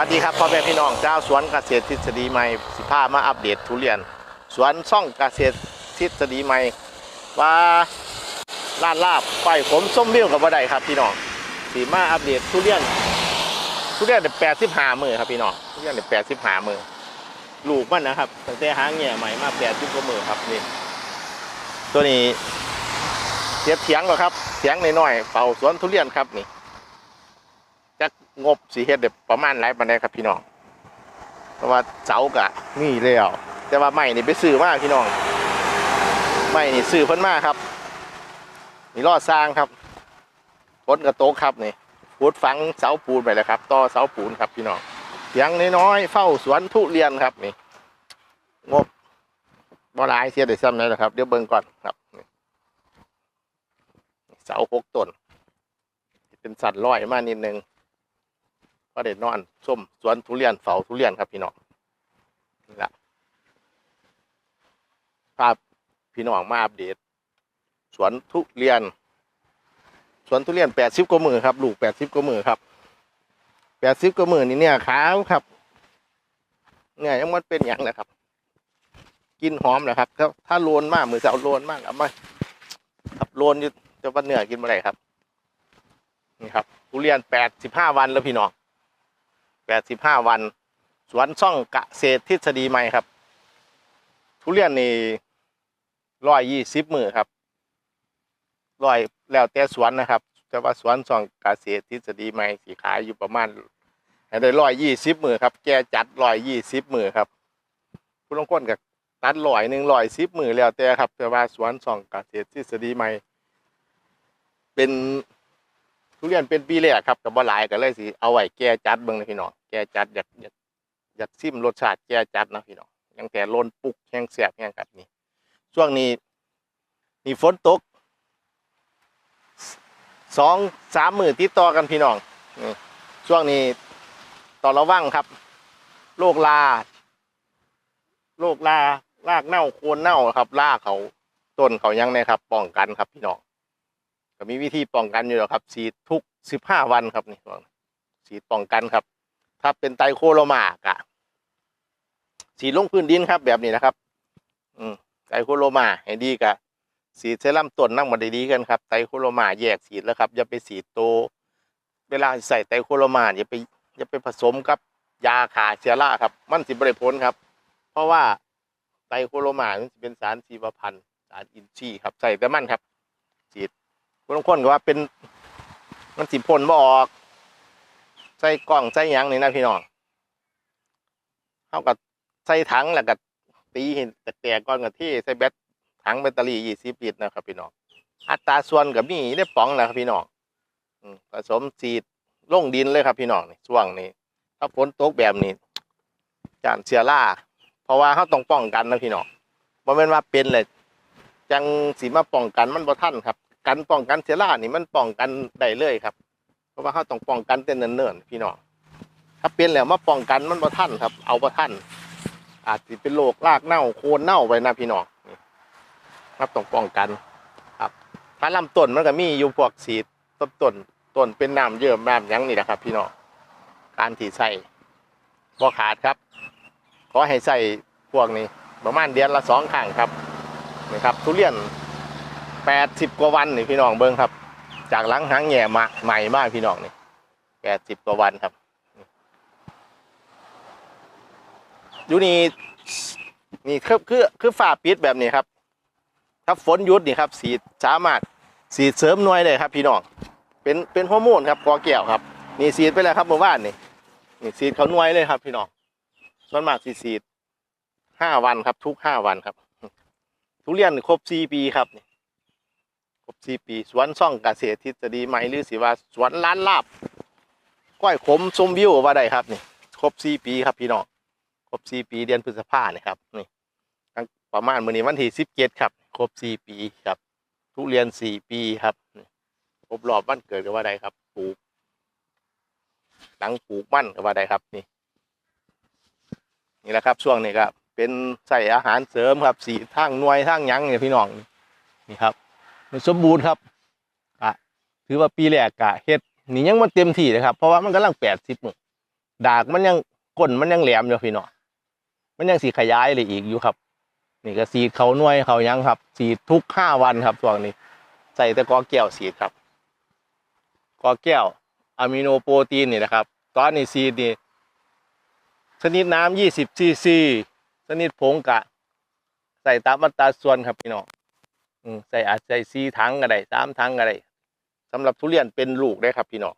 วัสดีครับพ่อแม่พี่น้องเจ้าสวนเกษตรทฤษฎีใหม่สิพามาอัปเดตทุเรียน สวนซ่องเกษตรทฤษฎีใหม่ว่าร้านลาบไฟผมส้มวิวกับว่าใดครับพี่น้องสีมาอัปเดตทุเรียน ทุเรียนแปดสิบห้ามือครับพี่น้องทุเรียนแปดสิบห้ามือลูกมันนะครับตั้งแต่หางเงี้ยใหม่มาแปดสิบกว่ามือครับนี่ตัวนี้เทียบเถียงเหรอครับเถียงน้อยๆเป่าสวนทุเรียนครับนี่ งบสีเฮ็ดเด็ประมาณหลายปานใดครับพี่น้องเพราะว่าเสากะนี่แล้วแต่ว่าไม้นี่ไปซื้อมาพี่น้องไม้นี่ซื้อเพิ่นมาครับ นี่รอดสร้างครับฝนกระโตกครับนี่พูดฝังเสาปูนไปแล้วครับต่อเสาปูนครับพี่น้องเสียงน้อยๆเฝ้าสวนทุเรียนครับนี่งบบ่หลายเสียได้ซ้ำเลยนะครับเดี๋ยวเบิ่งก่อนครับเสาหกต้นเป็นสัตว์ลอยมานิดนึง ก็เด็ดนอนส้มสวนทุเรียนเฝ้าทุเรียนครับพี่น้องนี่แหละภาพพี่น้องมาอัปเดต สวนทุเรียน สวนทุเรียนแปดสิบกว่ามือครับ ลูกแปดสิบกว่ามือครับแปดสิบกว่ามือนี่เนี่ยขาวครับ เนี่ยยังมันเป็นอย่างนะครับ กินหอมนะครับ ถ้าถ้าโลนมากมือจะเอาโลนมากเอามาครับโลนอยู่จะว่าเหนือกินเมื่อไรครับ นี่ครับทุเรียนแปดสิบห้าวันแล้วพี่น้อง แปดสิบห้าวัน สวนช่องเกษตรทฤษฎีใหม่ครับ ทุเรียนนี่ร้อยยี่สิบมือครับร้อยแล้วแต่สวนนะครับ แต่ว่าสวนช่องเกษตรทฤษฎีใหม่สีขายอยู่ประมาณได้ร้อยยี่สิบมือครับ แกจัดร้อยยี่สิบมือครับ ผู้ลงคนกับตัดร้อยหนึ่งร้อยสิบมือแล้วแต่ครับ แต่ว่าสวนช่องเกษตรทฤษฎีใหม่ เป็น ทุเรียนเป็นปีแรกครับกับบ่หลายก็เลยสิเอาไว้แก้จัดเบิ่งนะพี่น้องแก้จัดอยากอยากอยากซิมรสชาติแก้จัดนะพี่น้องยังแต่โลนปุกแห้งแสบแห้งกัดนี่ช่วงนี้นี่ฝนตกสองสามหมือติดต่อกันพี่น้องนี่ช่วงนี้ต่อระวังครับโรคลาโรคลารากเน่าโคนเน่าครับลากเขาต้นเขายังนี่ยครับป้องกันครับพี่น้อง ก็มีวิธีป้องกันอยู่แล้วครับฉีดทุกสิบห้าวันครับนี่ฉีดป้องกันครับ ถ้าเป็นไตโคโรมากะฉีดลงพื้นดินครับ แบบนี้นะครับ อืมไตโคโรมาให้ดีกะฉีดเซรั่มต้นนั่งมาด้ดีกันครับไตโคโรมาแยกฉีดแล้วครับ อย่าไปฉีดโต เวลาใส่ไตโคโรมาอย่าไปอย่าไปผสมกับยาขาเชื้อราครับ มันสิบริพ้นครับ เพราะว่าไตโคโรมามันเป็นสารชีวพันธุ์สารอินทรีย์ครับใส่แต่มันครับฉีด บางคนก็ว่าเป็น มันสิพ่นบ่ออก ใส่กล่องใส่ยังนี่นะพี่น้องเท่ากับใส่ถังแล้วก็ตีเห็นแตกๆก้อนกับที่ใส่แบตถังแบตเตอรี่ยี่สิบลิตรนะครับ พี่น้องอัตราส่วนกับนี่ได้ป๋องนะครับพี่น้องผสมสีดลงดินเลยครับพี่น้องนี่ช่วงนี้ ถ้าฝนตกแบบนี้จานเชื้อราเพราะว่าเขาต้องป้องกันนะพี่น้องบ่แม่นว่าเป็นเลยจังสีมาป้องกันมันบ่ทันครับ การป้องกันเชื้อรานี่มันป้องกันได้เลยครับ เพราะว่าเขาต้องป้องกันแต่เนิ่นๆพี่น้องถ้าเป็นแล้วมาป้องกันมันบ่ทันครับ เอาบ่ทันอาจจะเป็นโรครากเน่าโคนเน่าไปนะพี่น้องครับต้องป้องกัน ครับถ้าลำต้นมันก็มีอยู่พวกสีต้นต้นต้นเป็นน้ำเยิ่มน้ำยังนี่แหละครับ พี่น้องการที่ใส่บ่ขาดครับขอให้ใส่พวกนี้ประมาณเดือนละสองครั้งครับนี่ครับทุเรียน แปดสิบกว่าวันนี่พี่น้องเบิ้งครับ จากหลังหางแง่มาใหม่มากพี่น้องนี่แปดสิบกว่าวันครับอยู่นี่นี่คือคือคือฝาปิดแบบนี้ครับ ถ้าฝนยุดนี่ครับ สีสามารถสีเสริมหน่วยเลยครับ พี่น้องเป็นเป็นฮอร์โมนครับกอแก้วครับ นี่สีไปแล้วครับเมื่อวานนี่นี่สีเขาหน่วยเลยครับพี่น้องส่วนมากสีสีห้าวันครับ ทุกห้าวันครับ ทุเรียนครบสี่ปีครับนี่ ครบสี่ปี สวนซ่องเกษตรทฤษฎีใหม่หรือสิว่าสวนล้านลาบก้อยขมชมวิวว่าได้ครับนี่ครบสี่ปีครับพี่น้องครบสี่ปีเดือนพฤษภาเนี่ยครับนี่ประมาณมื้อนี้วันที่สิบเจ็ดครับ ครบสี่ปีครับ ทุเรียนสี่ปีครับครบรอบวันเกิดก็ว่าได้ครับปลูกหลังปลูกมั่นก็ว่าได้ครับนี่นี่แหละครับช่วงนี้ก็เป็นใส่อาหารเสริมครับสีทางน่วยทางยังเนี่ยพี่น้องนี่ครับ สมบูรณ์ครับอะถือว่าปีแรกกะเฮ็ดนี่ยังมันเต็มที่เลยครับ เพราะว่ามันกำลังแปดสิบมือดากมันยังก้นมันยังแหลมอยู่พี่น้องมันยังสีขยายเลยอีกอยู่ครับ นี่ก็สีเขาหน่วยเขายังครับ สีทุกห้าวันครับช่วงนี้ ใส่แต่กอแก้วสีครับกอแก้วอะมิโนโปรตีนนี่นะครับ ตอนนี้สีนี่ชนิดน้ำยี่สิบซีซีชนิดผงกะ ใส่ตามอัตราส่วนครับพี่น้อง ใส่อาจใส่ซีถังก็ได้สามถังก็ได้สำหรับทุเรียนเป็นลูกได้ครับ พี่น้อง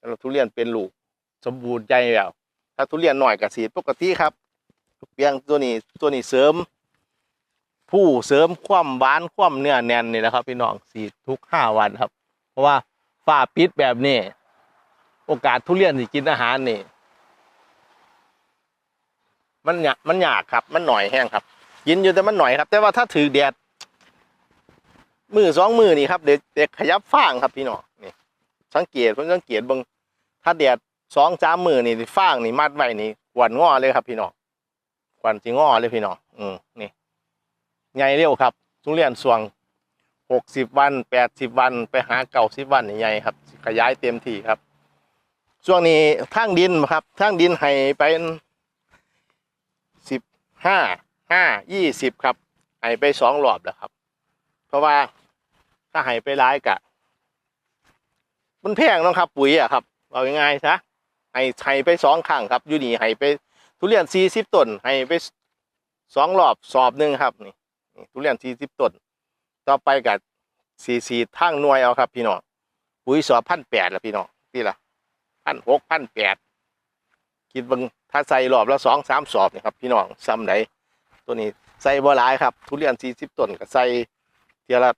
สำหรับทุเรียนเป็นลูก สมบูรณ์ใจแล้วถ้าทุเรียนหน่อยกับสีปกติครับเพียงตัวนี้ตัวนี้เสริม ผู้เสริมความหวานความเนื้อแน่นนี่แหละครับ พี่น้องสีทุกห้าวันครับ เพราะว่าฝ้าปิดแบบนี้ โอกาสทุเรียนที่กินอาหารนี่ มันยากมันยากครับ มันหน่อยแห้งครับ กินอยู่แต่มันหน่อยครับ แต่ว่าถ้าถือแดดมือสองมือนี่ครับเด็กเด็กขยับฟางครับพี่น้องนี่ สังเกตผมสังเกตบางถ้าแดดสองสามมือนี่ฟางนี่มัดไว้นี่กวนงอเลยครับพี่น้องกวนสิงอเลยพี่น้องอืมนี่ใหญ่เร็วครับทุเรียนสวงหกสิบวันแปดสิบวัน ไปหาเก่าสิบวันนี่ใหญ่ครับ ขยายเต็มที่ครับ ช่วงนี้ทางดินครับทางดินให้เป็นสิบห้า ห้ายี่สิบครับให้ไปสองรอบแล้วครับ เพราะว่าถ้าให้ไปร้ายกะ มันแพงนะครับ ปุ๋ยอะครับเอาง่ายๆซะห้ให้ไปสองครั้งครับอยู่นี่ให้ไปทุเรียนสี่สิบต้นให้ไปสองรอบสอบหนึ่งครับนี่ทุเรียนสี่สิบต้นต่อไปกับสี่สี่ทางหน่วยเอาครับ พี่น้องปุ๋ยสอบพันแปดละพี่น้องที่ละพันหกพันแปดคิดบังถ้าใส่รอบละสองสามสอบนี่ครับ พี่น้องซ้ำไหน ตัวนี้ใส่บ่หลายครับ ทุเรียนสี่สิบต้นก็ใส่เทียละ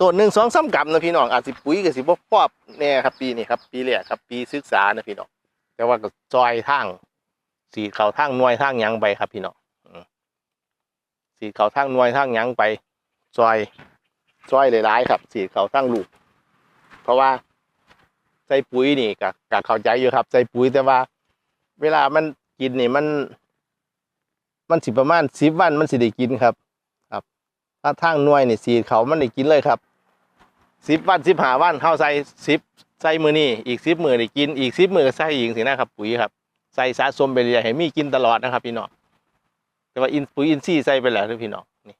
ต้นหนึ่งสองสามกำนะพี่น้องอาจสิปุ๋ยกับสิบพอบแน่ครับ ปีนี้ครับ ปีแรกครับ ปีศึกษานะพี่น้องแต่ว่าก็ซอยทางสีเขาทางน่วยทางยังไปครับ พี่น้องสีเขาทางน่วยทางยังไปซอยซอยหลายๆครับ สีเขาทางลูก เพราะว่าใส่ปุ๋ยนี่ก็ก็เข้าใจอยู่ครับ ใส่ปุ๋ยแต่ว่า เวลามันกินนี่มัน มันสิประมาณสิบวันมันสิได้กินครับ ครับ ถ้าทางหน่วยเนี่ยสีเขามันได้กินเลยครับสิบวันสิบหาวันเข้าใส่สิบใส่มือนี่อีกสิบมือได้กินอีกสิบมือก็ใส่อีกสินะครับปุ๋ยครับใส่สะสมไปเรื่อยให้มีกินตลอดนะครับ พี่น้องแต่ว่าอินปุ๋ยอินทรีย์ใส่ไปแล้วเด้อพี่น้องนี่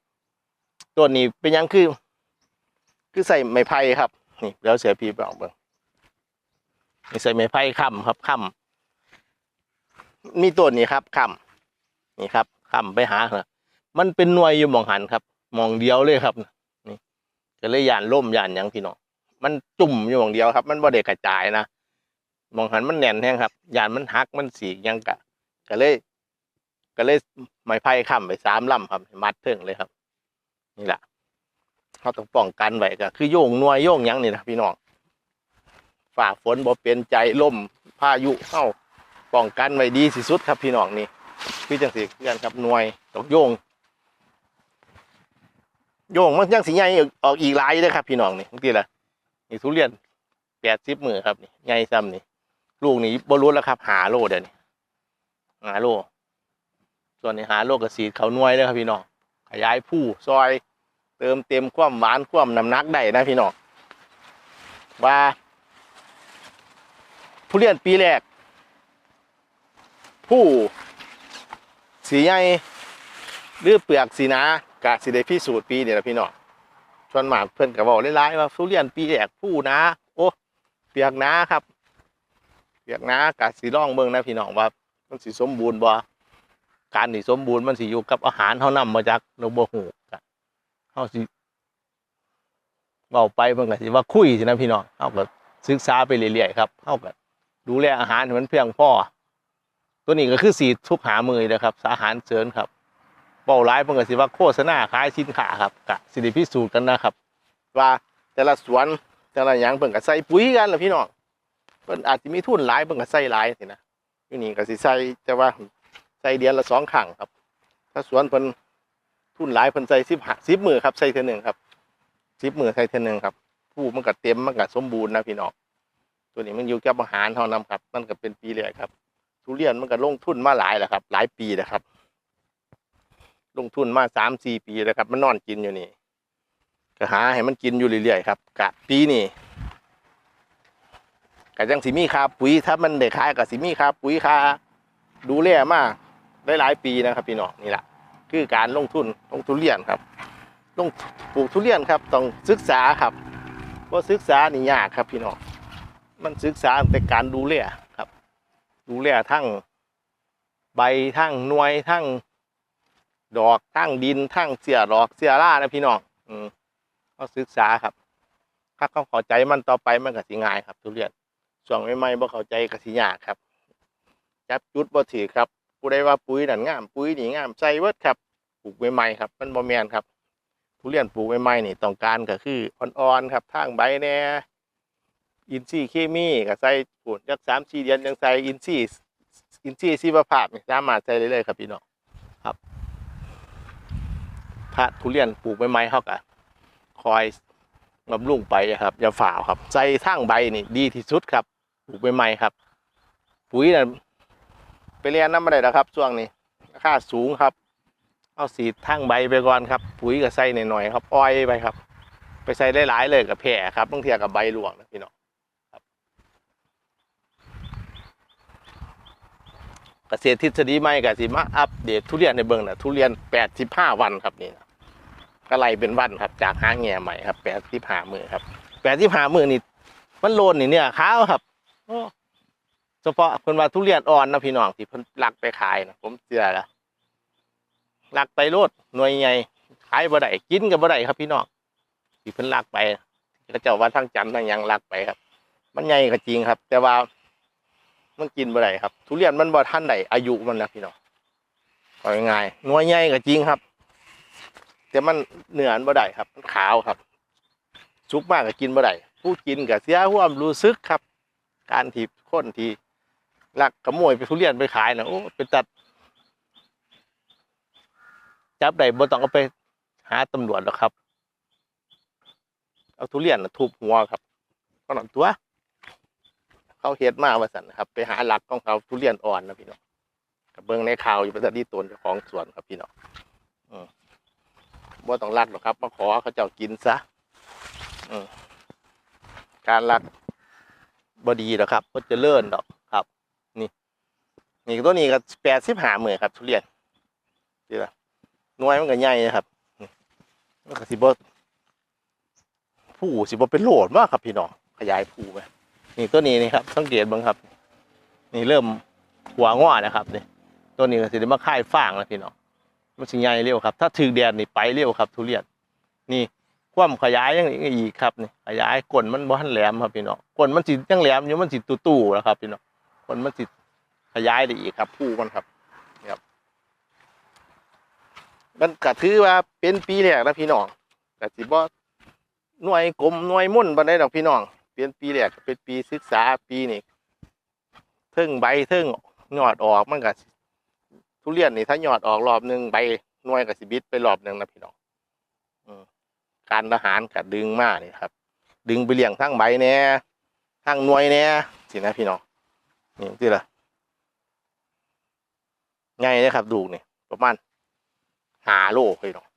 ตัวนี้เป็นยังคือ คือใส่ไม้ไผ่ครับนี่แล้วเสียพีบอกเบิ่งนี่ใส่ไม้ไผ่ค้ำครับค้ำมีต้นนี้ครับค้ำนี่ครับ ค้ำไปหาเหรอมันเป็นหน่วยอยู่มองหันครับ มองเดียวเลยครับนี่ก็เลยยานล่มยานยังพี่น้องมันจุ่มอยู่มองเดียวครับ มันบ่ได้กกระจายนะมองหันมันแน่นแห้งครับยานมันหักมันสีกยังกะก็เลย ก็เลยไม้ไผ่ค้ำไปสามลำครับ มัดเทิงเลยครับ นี่แหละเขาต้องป้องกันไว้ก็คือโยงหน่วยโยงยังนี่นะพี่น้องฝ่าฝนบ่เป็นใจล่มพายุเข้าป้องกันไว้ดีที่สุดครับพี่น้องนี่ คือจังสีเพื่อนครับหน่วยต้องโยง โยงมันยังสีใหญ่ออกอีกหลายเลยครับ พี่น้องนี่บางทีละนี่ทุเรียนแปดสิบมือครับนี่ใหญ่ซ้ำนี่ลูกนี่บรู้แล้วครับหาโลเดี๋ยวนี้หาโลส่วนนี้หาโลกระสีเขาหน่วยเลยครับพี่น้องขยายผู้ซอย เติมเต็มความหวานความน้ำหนักได้นะพี่น้องว่าทุเรียนปีแรกผู้ สีใหญ่หรือเปลือกสีหนากะสิได้พิสูจน์ปีนี่แหละพี่น้องชวนหมากเพิ่อนก็บอกหลายๆว่าทุเรียนปีแรกผู้นาโอ้เปียกนาครับ เปียกนากะสิร่องเบิ่งนะพี่น้องว่า มันสิสมบูรณ์บ่การที่สมบูรณ์มันสิอยู่กับอาหารเฮานำมาจากเราบ่ฮู้กะเฮาสิเว้าไปเพิ่นก็สิว่าคุยสินะพี่น้องเฮาก็ศึกษาไปเรื่อยๆครับเฮาก็ดูแลอาหารให้มันเพียงพอ ตัวนี้ก็คือสีทุกหามือนะครับอาหารเสริญครับเบาร้ายเพิ่นก็สิว่าโฆษณาขายสินค้าครับกะสิได้พิสูจน์กันนะครับ ว่าแต่ละสวนแต่ละหยังเพิ่นก็ใส่ปุ๋ยกันล่ะพี่น้องเพิ่นอาจสิมีทุนหลายเพิ่นก็ใส่หลายสินะอยู่นี่ก็สิใส่แต่ว่าใส่เดือนละสองครั้งครับ ถ้าสวนเพิ่นทุนหลายเพิ่นใส่10 10มื้อครับใส่เท่หนึงครับ10มื้อใส่เท่หนึงครับ ผู้มันก็เต็มมันก็สมบูรณ์นะพี่น้องตัวนี้มันอยู่กับอาหารเท่านั้นครับ มันก็เป็นปีแรกครับ ทุเรียนมันก็ลงทุนมาหลายแล้วครับ หลายปีแล้วครับ ลงทุนมาสามสี่ปีแล้วครับ มันนอนกินอยู่นี่ก็หาให้มันกินอยู่เรื่อยๆครับ กะปีนี้ก็จังสิมีค่าปุ๋ยถ้ามันได้ขายก็สิมีค่าปุ๋ยค่าดูแลมากได้หลายปีนะครับ พี่น้องนี่แหละคือการลงทุนลงทุเรียนครับ ลงปลูกทุเรียนครับ ต้องศึกษาครับว่าศึกษานี่ยากครับพี่น้องมันศึกษาแต่การดูแล ดูแลทั้งใบทั้งหน่วยทั้งดอกทั้งดินทั้งเสียดอกเสียร่านะพี่น้องอืมก็ศึกษาครับ ถ้าเขาเข้าใจมันต่อไปมันก็สิง่ายครับ ทุเรียนช่วงใหม่ๆบ่เข้าใจก็สิยากครับ จับจุดบ่ถือครับผู้ใดว่าปุ๋ยนั่นงามปุ๋ยนี่งามใส่เบิดครับปลูกใหม่ๆครับ มันบ่แมนครับ ทุเรียนปลูกใหม่ๆนี่ต้องการก็คืออ่อนๆครับทางใบแน่ อินทรีย์เคมีก็ใส่ปุ๋ยจักสามสี่เดือนยังใส่อินทรีย์อินทรีย์ชีวภาพนี่สามารถใส่ได้เลยครับพี่น้องครับถ้าทุเรียนปลูกใหม่ๆเขาก็คอยบำรุงไปครับอย่าฝ่าวครับใส่ทางใบนี่ดีที่สุดครับปลูกใหม่ๆครับ ปุ๋ยน่ะไปเรียนน้ำมาได้แล้วครับช่วงนี้ราคาสูงครับ เอาสีดทั้งใบไปก่อนครับ ปุ๋ยก็ใส่หน่อยๆครับอ้อยไปครับ ไปใส่หลายๆเลยกับแผ่ครับบางทีกับใบหลวงนะพี่น้องครับ เกษตรทฤษฎีใหม่กับสิมาอัปเดตทุเรียนในเบิ่งนะทุเรียนแปดสิบห้าวันครับนี่นะก็ไล่เป็นวันครับ จากหางแง่ใหม่ครับแปดสิบห้ามือครับแปดสิบห้ามือนี่มันโลนนี่เนี่ยขาวครับเฉพาะคนว่าทุเรียนอ่อนนะพี่น้องที่เพิ่นลักไปขายนะผมเชื่อล้วลักไปโลดหน่วยใหญ่ขายบ่ได้กินกับบ่ได้ครับพี่น้องที่เพิ่นลักไปเขาเจ้าว่าทั้งจันทั้งยังลักไปครับ มันใหญ่ก็จริงครับ แต่ว่า มันกินบ่ได้ครับ ทุเรียนมันบ่ทันได้อายุมันนะพี่น้องเอาง่ายๆน่วยใหญ่ก็จริงครับ แต่มันเนื้อมันบ่ได้ครับ มันขาวครับสุกมากก็กินบ่ได้ผู้กินก็เสียความรู้สึกครับ การที่คนทีลักขโมยไปทุเรียนไปขายนะโอ้เป็นตัด จับได้บ่ต้องเอาไปหาตำรวจหรอกครับ เอาทุเรียนนะทุบหัวครับก็นั่นตัว เขาเฮ็ดมาว่าสั่นนะครับ ไปหาหลักของเขาทุเรียนอ่อนนะพี่น้องกับเบิ่งในข่าวอยู่ป็นสัตว์ที่ตนเจ้าของสวนครับพี่น้องอืมบ่ต้องรักหรอกครับมาขอเขาเจ้ากินซะอืมการรักบ่ดีหรอกครับก็จะเลื่อนดอกครับ นี่นี่ตัวนี้ก็แปดสิบหาหมื่นครับ ทุเรียนดีละหน่วยมันก็ใหญ่นะครับนี่มันก็สิบ่ผู้สิบ่เป็นโหลดมากครับพี่น้องขยายผู้ไป นี่ตัวนี้นี่ครับสังเกตบ้างครับ นี่เริ่มหัวงอนะครับนี่ตัวนี้ก็สิได้มาค่ายฟางแล้วพี่น้องมันสิใหญ่เร็วครับ ถ้าถึงแดดนี่ไปเร็วครับ ทุเรียนนี่ความขยายยังอีกครับนี่ขยายก้นมันบ่ทันแหลมครับพี่น้องก้นมันสิยังแหลมอยู่มันสิตู้ๆแล้วครับพี่น้องก้นมันสิขยายได้อีกครับผู้มันครับครับ มันก็ถือว่าเป็นปีแรกนะพี่น้องก็สิบ่หน่วยกลมหน่วยมุ่นบ่ไดดอกพี่น้อง เป็นปีแรกก็เป็นปีศึกษาปีนี้เทิงใบเทิงยอดออกมันก็ทุเรียนนี่ถ้ายอดออกรอบหนึ่งใบหน่วยก็สิบิดไปรอบหนึ่งนะพี่น้องอการทหารก็ดึงมานี่ครับ ดึงไปเลี้ยงทั้งใบแน่ทั้งหน่วยแน่สินะพี่น้องนี่ที่ละง่ายเลยครับดูนี่ประมาณหาโลพี่น้อง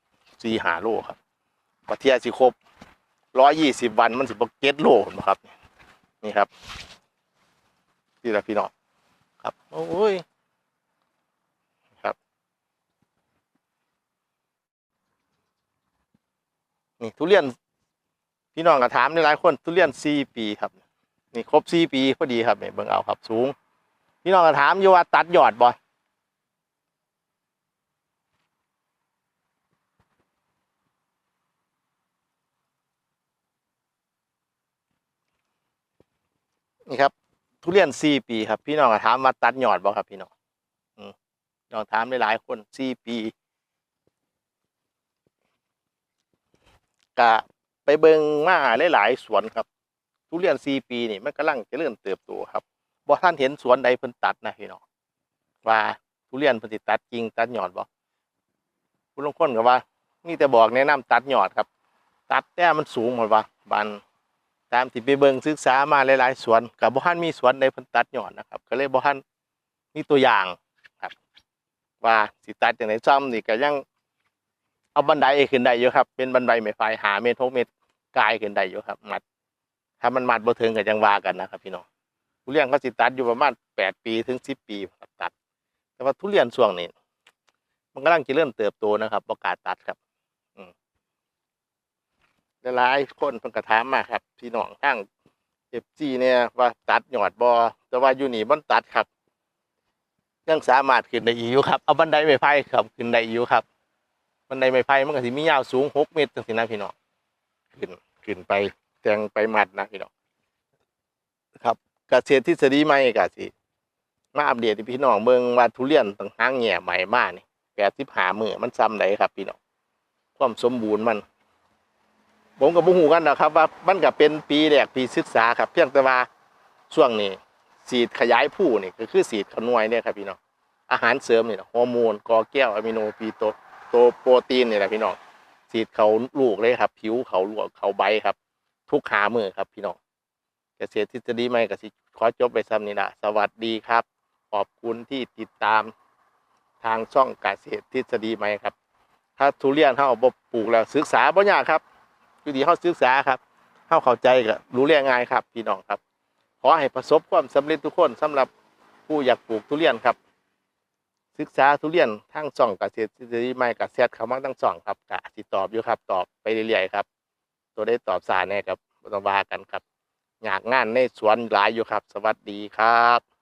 สี่หาโลครับกว่าเทียสิครบ ร้อยยี่สิบวันมันสิบเก็ตโลนะครับ นี่ครับนี่แหละพี่น้องครับ โอ้ยครับ นี่ทุเรียน พี่น้องก็ถามในหลายคนทุเรียนสี่ปีครับ นี่ครบสี่ปีพอดีครับเนี่ยเบิ่งเอาครับสูง พี่น้องก็ถามอยู่ว่าตัดยอดบ่ นี่ครับ ทุเรียนสี่ปีครับ พี่น้องถามว่าตัดหยอดบ่ครับ พี่น้องน้องถามหลายคนสี่ปีกะไปเบิงมาหลายๆสวนครับ ทุเรียนสี่ปีนี่มันกำลังจะเริญเติบโตครับบ่ท่านเห็นสวนใดเพิ่นตัดนะพี่น้องว่าทุเรียนเพิ่นสิตัดจริงตัดหยอดบ่ผู้ลงคนก็ว่ามีแต่บอกแนะนำตัดหยอดครับ ตัดแต่มันสูงหมดว่าบาน ตามที่ไปเบิงศึกษามาหลายๆสวนกับบ่ทันมีสวนใดเพิ่นตัดหย่อดนะครับ ก็เลยบ่ทันมีตัวอย่างครับ ว่าสิตัดจังไดซ้ำนี่ก็ยังเอาบันไดขึ้นได้อยู่ครับ เป็นบันไดไม้ไฟหาเมตร6เมตรกายขึ้นได้อยู่ครับ มัด ถ้ามันมัดบ่ถึงก็จังวากันนะครับ พี่น้องทุเรียนเขาสิตัดอยู่ประมาณแปดปีถึงสิบปีตัด แต่ว่าทุเรียนช่วงนี้มันกำลังจะเริ่มเติบโตนะครับประกาศตัดครับ หลายๆคนเพิ่นกระถามมาครับ พี่น้องทั้งเอฟซีเนี่ยว่าตัดหยอดบอแต่ว่าอยู่นี่มันตัดครับ ยังสามารถขึ้นได้อีกอยู่ครับเอาบันไดไม้ไผ่ครับขึ้นได้อีกอยู่ครับ บันไดไม้ไผ่มันก็สิมียาวสูงหกเมตรจังซี่นะพี่น้องขึ้นขึ้นไปแทงไปหมัดนะพี่น้องครับเกษตรทฤษฎีใหม่ก็สิมาอัปเดตพี่น้องเบิ่งว่าทุเรียนต่างหางแง่ใหม่มานี่แปดสิบหามือมันซ้ำไหนครับ พี่น้องความสมบูรณ์มัน ผมกับบุหูกันนะครับว่ามันก็เป็นปีแรกปีศึกษาครับ เพียงแต่ว่าช่วงนี้สีดขยายผู้นี่ก็คือสีดขนวยเนี่ยครับพี่น้องอาหารเสริมนี่นะฮอร์โมนกอแก้วอะมิโนปีโตโตโปรตีนนี่แหละพี่น้องสีดเขาลูกเลยครับ ผิวเขาลวกเขาใบครับ ทุกหามือครับพี่น้องเกษตรทฤษฎีใหม่ก็สิขอจบไปซ้ำนี่ละสวัสดีครับ ขอบคุณที่ติดตามทางช่องเกษตรทฤษฎีใหม่ครับ ถ้าทุเรียนเฮาบ่ปลูกแล้วศึกษาบ่ยากครับ อยู่ดีเฮาศึกษาครับเฮาเข้าใจก็รู้เรื่องง่ายครับพี่น้องครับ ขอให้ประสบความสำเร็จทุกคนสำหรับผู้อยากปลูกทุเรียนครับ ศึกษาทุเรียนทั้งช่องเกษตรทฤษฎีใหม่กับแซดเขามาทั้งช่องครับกะสิตอบอยู่ครับ ตอบไปเรื่อยๆครับ ตัวได้ตอบสารแน่ครับบ่ต้องวากันครับอยากงานในสวนหลายอยู่ครับ สวัสดีครับ